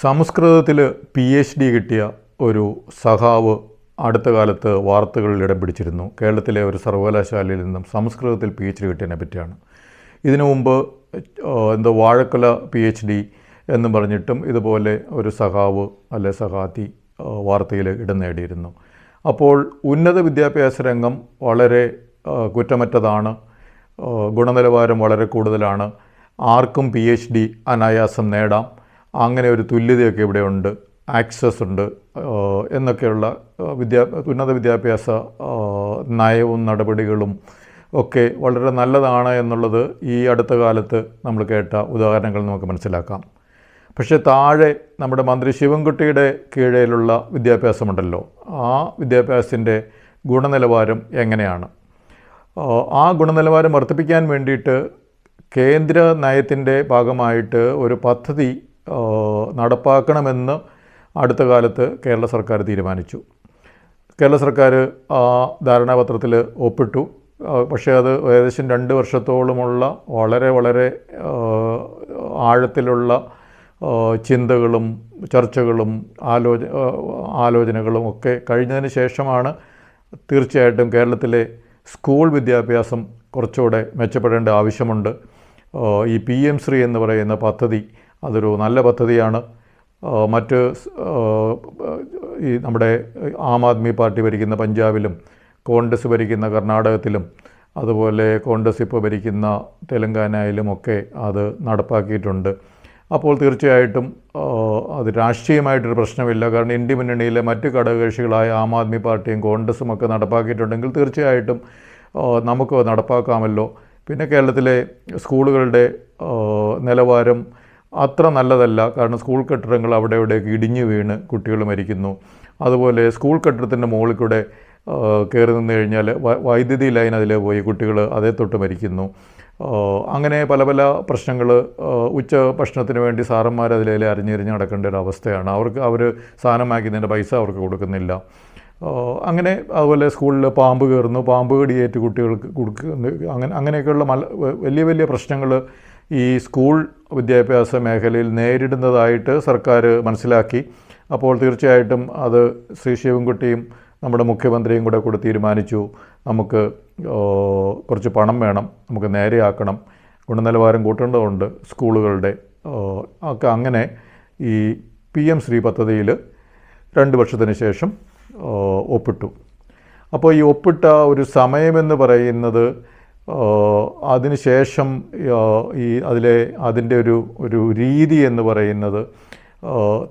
സംസ്കൃതത്തിൽ P H D കിട്ടിയ ഒരു സഹാവ് അടുത്ത കാലത്ത് വാർത്തകളിൽ ഇടം പിടിച്ചിരുന്നു. കേരളത്തിലെ ഒരു സർവകലാശാലയിൽ നിന്നും സംസ്കൃതത്തിൽ പി എച്ച് ഡി കിട്ടിയതിനെ പറ്റിയാണ്. ഇതിനു മുമ്പ് എന്തോ വാഴക്കുല പി എച്ച് ഡി എന്നും പറഞ്ഞിട്ടും ഇതുപോലെ ഒരു സഹാവ് അല്ലെ സഖാത്തി വാർത്തയിൽ ഇടം നേടിയിരുന്നു. അപ്പോൾ ഉന്നത വിദ്യാഭ്യാസ രംഗം വളരെ കുറ്റമറ്റതാണ്. ഗുണനിലവാരം വളരെ കൂടുതലാണ്. ആർക്കും പി എച്ച് ഡി അനായാസം നേടാം. അങ്ങനെ ഒരു തുല്യതയൊക്കെ ഇവിടെ ഉണ്ട്. ആക്സസ് ഉണ്ട്. എന്നൊക്കെയുള്ള വിദ്യാ ഉന്നത വിദ്യാഭ്യാസ നയവും നടപടികളും ഒക്കെ വളരെ നല്ലതാണ് എന്നുള്ളത് ഈ അടുത്ത കാലത്ത് നമ്മൾ കേട്ട ഉദാഹരണങ്ങൾ നമുക്ക് മനസ്സിലാക്കാം. പക്ഷേ താഴെ നമ്മുടെ മന്ത്രി ശിവൻകുട്ടിയുടെ കീഴിലുള്ള വിദ്യാഭ്യാസമുണ്ടല്ലോ. ആ വിദ്യാഭ്യാസത്തിന്റെ ഗുണനിലവാരം എങ്ങനെയാണ്? ആ ഗുണനിലവാരം വർദ്ധിപ്പിക്കാൻ വേണ്ടിയിട്ട് കേന്ദ്ര നയത്തിന്റെ ഭാഗമായിട്ട് ഒരു പദ്ധതി നടപ്പാക്കണമെന്ന് അടുത്ത കാലത്ത് കേരള സർക്കാർ തീരുമാനിച്ചു. കേരള സർക്കാർ ആ ധാരണാപത്രത്തിൽ ഒപ്പിട്ടു. പക്ഷേ അത് ഏകദേശം രണ്ട് വർഷത്തോളമുള്ള വളരെ വളരെ ആഴത്തിലുള്ള ചിന്തകളും ചർച്ചകളും ആലോച ആലോചനകളും ഒക്കെ കഴിഞ്ഞതിന് ശേഷമാണ് തീർച്ചയായിട്ടും കേരളത്തിലെ സ്കൂൾ വിദ്യാഭ്യാസം കുറച്ചുകൂടെ മെച്ചപ്പെടേണ്ട ആവശ്യമുണ്ട്. ഈ പി എം ശ്രീ എന്ന് പറയുന്ന പദ്ധതി അതൊരു നല്ല പദ്ധതിയാണ്. മറ്റ് ഈ നമ്മുടെ ആം ആദ്മി പാർട്ടി ഭരിക്കുന്ന പഞ്ചാബിലും കോൺഗ്രസ് ഭരിക്കുന്ന കർണാടകത്തിലും അതുപോലെ കോൺഗ്രസ് ഇപ്പോൾ ഭരിക്കുന്ന തെലങ്കാനയിലും ഒക്കെ അത് നടപ്പാക്കിയിട്ടുണ്ട്. അപ്പോൾ തീർച്ചയായിട്ടും അത് രാഷ്ട്രീയമായിട്ടൊരു പ്രശ്നമില്ല. കാരണം ഇന്ത്യ മുന്നണിയിലെ മറ്റ് ഘടകകക്ഷികളായ ആം ആദ്മി പാർട്ടിയും കോൺഗ്രസും ഒക്കെ നടപ്പാക്കിയിട്ടുണ്ടെങ്കിൽ തീർച്ചയായിട്ടും നമുക്ക് നടപ്പാക്കാമല്ലോ. പിന്നെ കേരളത്തിലെ സ്കൂളുകളുടെ നിലവാരം അത്ര നല്ലതല്ല. കാരണം സ്കൂൾ കെട്ടിടങ്ങൾ അവിടെ ഇവിടെയൊക്കെ ഇടിഞ്ഞു വീണ് കുട്ടികൾ മരിക്കുന്നു. അതുപോലെ സ്കൂൾ കെട്ടിടത്തിന്റെ മുകളിൽ കൂടെ കയറി നിന്ന് കഴിഞ്ഞാൽ വൈദ്യുതി ലൈൻ അതിൽ പോയി കുട്ടികൾ അതേ തൊട്ട് മരിക്കുന്നു. അങ്ങനെ പല പല പ്രശ്നങ്ങൾ ഉച്ച ഭക്ഷണത്തിന് വേണ്ടി സാറന്മാർ അതിലെ അരിഞ്ഞെരിഞ്ഞ് നടക്കേണ്ട ഒരു അവസ്ഥയാണ്. അവർക്ക് അവർ സാധനമാക്കുന്നതിന്റെ പൈസ അവർക്ക് കൊടുക്കുന്നില്ല. അങ്ങനെ അതുപോലെ സ്കൂളിൽ പാമ്പ് കയറുന്നു. പാമ്പ് കടിയേറ്റ് കുട്ടികൾക്ക് കൊടുക്കുന്നു അങ്ങനെ അങ്ങനെയൊക്കെയുള്ള മല വലിയ വലിയ പ്രശ്നങ്ങൾ ഈ സ്കൂൾ വിദ്യാഭ്യാസ മേഖലയിൽ നേരിടുന്നതായിട്ട് സർക്കാർ മനസ്സിലാക്കി. അപ്പോൾ തീർച്ചയായിട്ടും അത് ശ്രീ ശിവൻകുട്ടിയും നമ്മുടെ മുഖ്യമന്ത്രിയും കൂടെ കൂടെ തീരുമാനിച്ചു. നമുക്ക് കുറച്ച് പണം വേണം. നമുക്ക് നേരെയാക്കണം. ഗുണനിലവാരം കൂട്ടേണ്ടതുണ്ട് സ്കൂളുകളുടെ. ഒക്കെ അങ്ങനെ ഈ പി എം ശ്രീ പദ്ധതിയിൽ രണ്ട് വർഷത്തിന് ശേഷം ഒപ്പിട്ടു. അപ്പോൾ ഈ ഒപ്പിട്ട ഒരു സമയമെന്ന് പറയുന്നത് അതിനുശേഷം ഈ അതിലെ അതിന്റെ ഒരു ഒരു രീതി എന്ന് പറയുന്നത്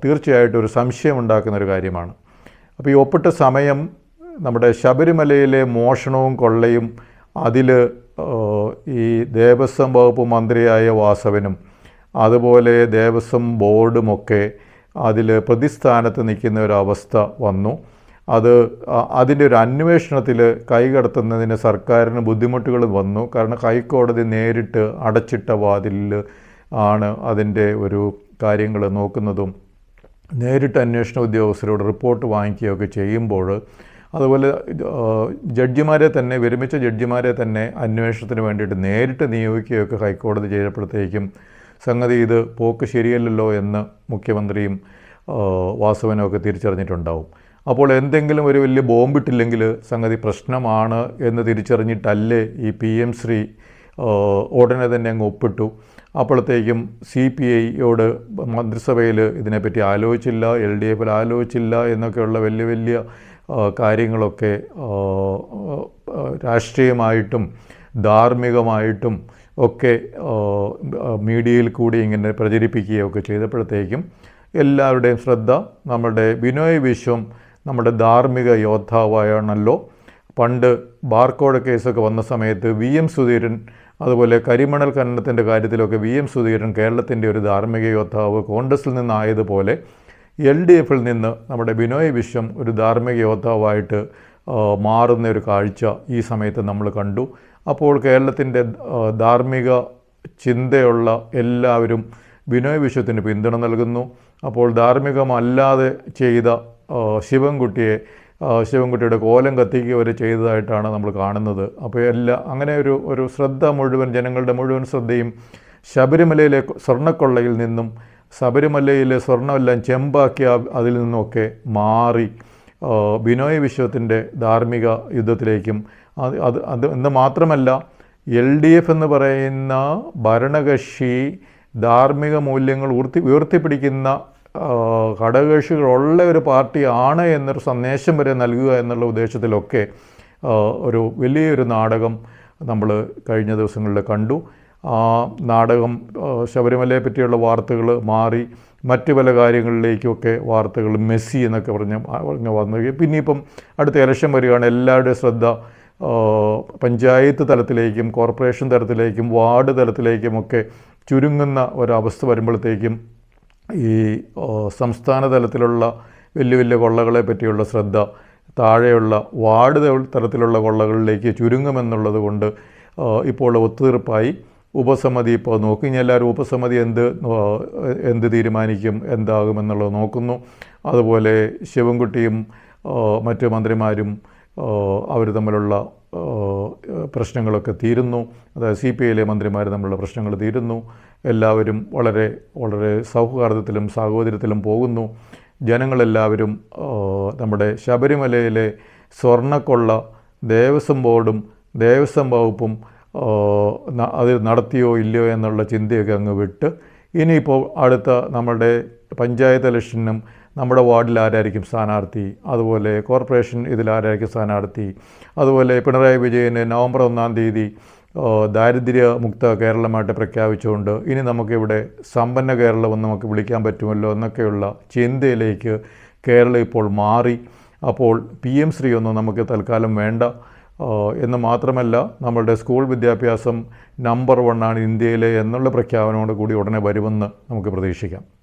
തീർച്ചയായിട്ടും ഒരു സംശയമുണ്ടാക്കുന്ന ഒരു കാര്യമാണ്. അപ്പോൾ ഈ ഒപ്പിട്ട സമയം നമ്മുടെ ശബരിമലയിലെ മോഷണവും കൊള്ളയും അതിൽ ഈ ദേവസ്വം വകുപ്പ് മന്ത്രിയായ വാസവനും അതുപോലെ ദേവസ്വം ബോർഡുമൊക്കെ അതിൽ പ്രതിസ്ഥാനത്ത് നിൽക്കുന്ന ഒരവസ്ഥ വന്നു. അത് അതിന്റെ ഒരു അന്വേഷണത്തിൽ കൈകടത്തുന്നതിന് സർക്കാരിന് ബുദ്ധിമുട്ടുകൾ വന്നു. കാരണം ഹൈക്കോടതി നേരിട്ട് അടച്ചിട്ട വാതിലിൽ ആണ് അതിന്റെ ഒരു കാര്യങ്ങൾ നോക്കുന്നതും. നേരിട്ട് അന്വേഷണ ഉദ്യോഗസ്ഥരോട് റിപ്പോർട്ട് വാങ്ങിക്കുകയൊക്കെ ചെയ്യുമ്പോൾ അതുപോലെ ജഡ്ജിമാരെ തന്നെ വിരമിച്ച ജഡ്ജിമാരെ തന്നെ അന്വേഷണത്തിന് വേണ്ടിയിട്ട് നേരിട്ട് നിയോഗിക്കുകയൊക്കെ ഹൈക്കോടതി ചെയ്തപ്പോഴത്തേക്കും സംഗതി ഇത് പോക്ക് ശരിയല്ലല്ലോ എന്ന് മുഖ്യമന്ത്രിയും ആ, വാസവനും ഒക്കെ തിരിച്ചറിഞ്ഞിട്ടുണ്ടാവും. അപ്പോൾ എന്തെങ്കിലും ഒരു വലിയ ബോംബിട്ടില്ലെങ്കിൽ സംഗതി പ്രശ്നമാണ് എന്ന് തിരിച്ചറിഞ്ഞിട്ടല്ലേ ഈ പി എം ശ്രീ ഉടനെ തന്നെ അങ്ങ് ഒപ്പിട്ടു. അപ്പോഴത്തേക്കും സി പി ഐയോട് മന്ത്രിസഭയിൽ ഇതിനെപ്പറ്റി ആലോചിച്ചില്ല എൽ ഡി എഫിൽ ആലോചിച്ചില്ല എന്നൊക്കെയുള്ള വലിയ വലിയ കാര്യങ്ങളൊക്കെ രാഷ്ട്രീയമായിട്ടും ധാർമ്മികമായിട്ടും ഒക്കെ മീഡിയയിൽ കൂടി ഇങ്ങനെ പ്രചരിപ്പിക്കുകയൊക്കെ ചെയ്തപ്പോഴത്തേക്കും എല്ലാവരുടെയും ശ്രദ്ധ നമ്മുടെ ബിനോയ് വിശ്വം നമ്മുടെ ധാർമ്മിക യോദ്ധാവായാണല്ലോ. പണ്ട് ബാർക്കോഡ് കേസൊക്കെ വന്ന സമയത്ത് വി എം സുധീരൻ അതുപോലെ കരിമണൽ ഖനനത്തിന്റെ കാര്യത്തിലൊക്കെ വി എം സുധീരൻ കേരളത്തിന്റെ ഒരു ധാർമ്മിക യോദ്ധാവ് കോൺഗ്രസിൽ നിന്നായതുപോലെ എൽ ഡി എഫിൽ നിന്ന് നമ്മുടെ ബിനോയ് വിശ്വം ഒരു ധാർമ്മിക യോദ്ധാവായിട്ട് മാറുന്ന ഒരു കാഴ്ച ഈ സമയത്ത് നമ്മൾ കണ്ടു. അപ്പോൾ കേരളത്തിന്റെ ധാർമ്മിക ചിന്തയുള്ള എല്ലാവരും ബിനോയ് വിശ്വത്തിന് പിന്തുണ നൽകുന്നു. അപ്പോൾ ധാർമ്മികമല്ലാതെ ചെയ്ത ശിവൻകുട്ടിയെ ശിവൻകുട്ടിയുടെ കോലം കത്തിക്കുക വരെ ചെയ്തതായിട്ടാണ് നമ്മൾ കാണുന്നത്. അപ്പോൾ എല്ലാ അങ്ങനെ ഒരു ഒരു ശ്രദ്ധ മുഴുവൻ ജനങ്ങളുടെ മുഴുവൻ ശ്രദ്ധയും ശബരിമലയിലെ സ്വർണക്കൊള്ളയിൽ നിന്നും ശബരിമലയിലെ സ്വർണമെല്ലാം ചെമ്പാക്കി അതിൽ നിന്നൊക്കെ മാറി ബിനോയ് വിശ്വത്തിന്റെ ധാർമ്മിക യുദ്ധത്തിലേക്കും അത് അത് അത് എന്ന് മാത്രമല്ല എൽ ഡി എഫ് എന്ന് പറയുന്ന ഭരണകക്ഷി ധാർമ്മിക മൂല്യങ്ങൾ ഉയർത്തി ഉയർത്തിപ്പിടിക്കുന്ന ഘടകകക്ഷികളുള്ള ഒരു പാർട്ടിയാണ് എന്നൊരു സന്ദേശം വരെ നൽകുക എന്നുള്ള ഉദ്ദേശത്തിലൊക്കെ ഒരു വലിയൊരു നാടകം നമ്മൾ കഴിഞ്ഞ ദിവസങ്ങളിൽ കണ്ടു. ആ നാടകം ശബരിമലയെ പറ്റിയുള്ള വാർത്തകൾ മാറി മറ്റു പല കാര്യങ്ങളിലേക്കൊക്കെ വാർത്തകൾ മെസ്സി എന്നൊക്കെ പറഞ്ഞ് പറഞ്ഞ് വന്നു. പിന്നെ ഇപ്പം അടുത്ത ഇലക്ഷൻ വരികയാണ്. എല്ലാവരുടെയും ശ്രദ്ധ പഞ്ചായത്ത് തലത്തിലേക്കും കോർപ്പറേഷൻ തലത്തിലേക്കും വാർഡ് തലത്തിലേക്കുമൊക്കെ ചുരുങ്ങുന്ന ഒരവസ്ഥ വരുമ്പോഴത്തേക്കും ഈ സംസ്ഥാന തലത്തിലുള്ള വലിയ വലിയ കൊള്ളകളെ പറ്റിയുള്ള ശ്രദ്ധ താഴെയുള്ള വാർഡ് തല- തലത്തിലുള്ള കൊള്ളകളിലേക്ക് ചുരുങ്ങുമെന്നുള്ളത് കൊണ്ട് ഇപ്പോൾ ഒത്തുതീർപ്പായി. ഉപസമിതി ഇപ്പോൾ നോക്കി. ഇനി എല്ലാവരും ഉപസമിതി എന്ത് എന്ത് തീരുമാനിക്കും എന്താകുമെന്നുള്ളത് നോക്കുന്നു. അതുപോലെ ശിവൻകുട്ടിയും മറ്റു മന്ത്രിമാരും അവർ തമ്മിലുള്ള പ്രശ്നങ്ങളൊക്കെ തീരുന്നു. അതായത് സി പി ഐയിലെ മന്ത്രിമാർ തമ്മിലുള്ള പ്രശ്നങ്ങൾ തീരുന്നു. എല്ലാവരും വളരെ വളരെ സൗഹാർദ്ദത്തിലും സാഹോദര്യത്തിലും പോകുന്നു. ജനങ്ങളെല്ലാവരും നമ്മുടെ ശബരിമലയിലെ സ്വർണക്കൊള്ള ദേവസ്വം ബോർഡും ദേവസ്വം വകുപ്പും അത് നടത്തിയോ ഇല്ലയോ എന്നുള്ള ചിന്തയൊക്കെ അങ്ങ് വിട്ട് ഇനിയിപ്പോൾ അടുത്ത നമ്മുടെ പഞ്ചായത്ത് ഇലക്ഷനും നമ്മുടെ വാർഡിൽ ആരായിരിക്കും സ്ഥാനാർത്ഥി? അതുപോലെ കോർപ്പറേഷൻ ഇതിൽ ആരായിരിക്കും സ്ഥാനാർത്ഥി? അതുപോലെ പിണറായി വിജയന് നവംബർ ഒന്നാം തീയതി ദാരിദ്ര്യ ദാരിദ്ര്യമുക്ത കേരളമായിട്ട് പ്രഖ്യാപിച്ചുകൊണ്ട് ഇനി നമുക്കിവിടെ സമ്പന്ന കേരളമെന്ന് നമുക്ക് വിളിക്കാൻ പറ്റുമല്ലോ എന്നൊക്കെയുള്ള ചിന്തയിലേക്ക് കേരളം ഇപ്പോൾ മാറി. അപ്പോൾ പി എം ശ്രീ ഒന്നും നമുക്ക് തൽക്കാലം വേണ്ട. എന്ന് മാത്രമല്ല നമ്മളുടെ സ്കൂൾ വിദ്യാഭ്യാസം നമ്പർ വണ്ണാണ് ഇന്ത്യയിലെ എന്നുള്ള പ്രഖ്യാപനത്തോടു കൂടി ഉടനെ വരുമെന്ന് നമുക്ക് പ്രതീക്ഷിക്കാം.